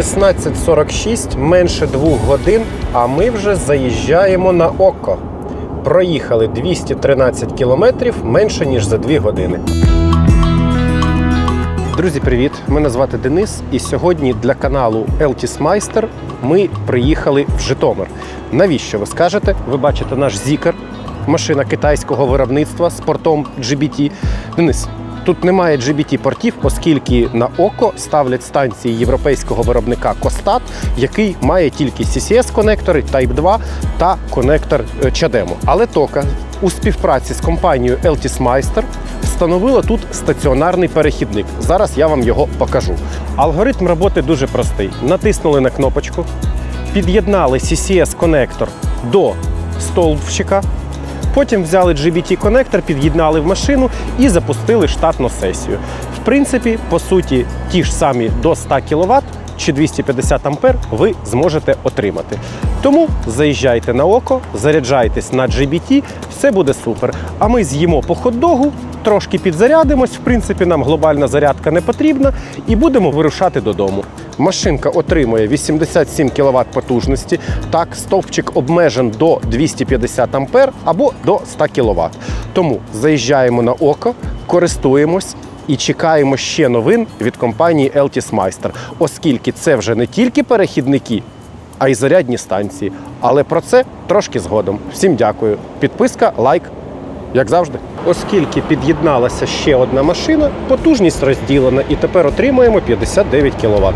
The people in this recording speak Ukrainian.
16.46, менше двох годин, а ми вже заїжджаємо на око. Проїхали 213 кілометрів менше ніж за 2 години. Друзі, привіт! Мене звати Денис, і сьогодні для каналу Meister ми приїхали в Житомир. Навіщо ви скажете? Ви бачите наш зікер, машина китайського виробництва з портом GBT. Денис, тут немає GBT-портів, оскільки на око ставлять станції європейського виробника Костат, який має тільки CCS-конектори Type 2 та конектор е, CHAdeMO. Але тока у співпраці з компанією Eltis Meister встановила тут стаціонарний перехідник. Зараз я вам його покажу. Алгоритм роботи дуже простий. Натиснули на кнопочку, під'єднали CCS-конектор до стовпчика, потім взяли GBT-конектор, під'єднали в машину і запустили штатну сесію. В принципі, по суті, ті ж самі до 100 кВт чи 250 ампер ви зможете отримати. Тому заїжджайте на око, заряджайтесь на GBT, все буде супер. А ми з'їмо по хот-догу, трошки підзарядимось. В принципі, нам глобальна зарядка не потрібна, і будемо вирушати додому. Машинка отримує 87 кВт потужності. Так, стовпчик обмежен до 250 ампер або до 100 кВт. Тому заїжджаємо на око, користуємось і чекаємо ще новин від компанії Meister, оскільки це вже не тільки перехідники, а й зарядні станції. Але про це трошки згодом. Всім дякую. Підписка, лайк, як завжди. Оскільки під'єдналася ще одна машина, потужність розділена і тепер отримуємо 59 кВт.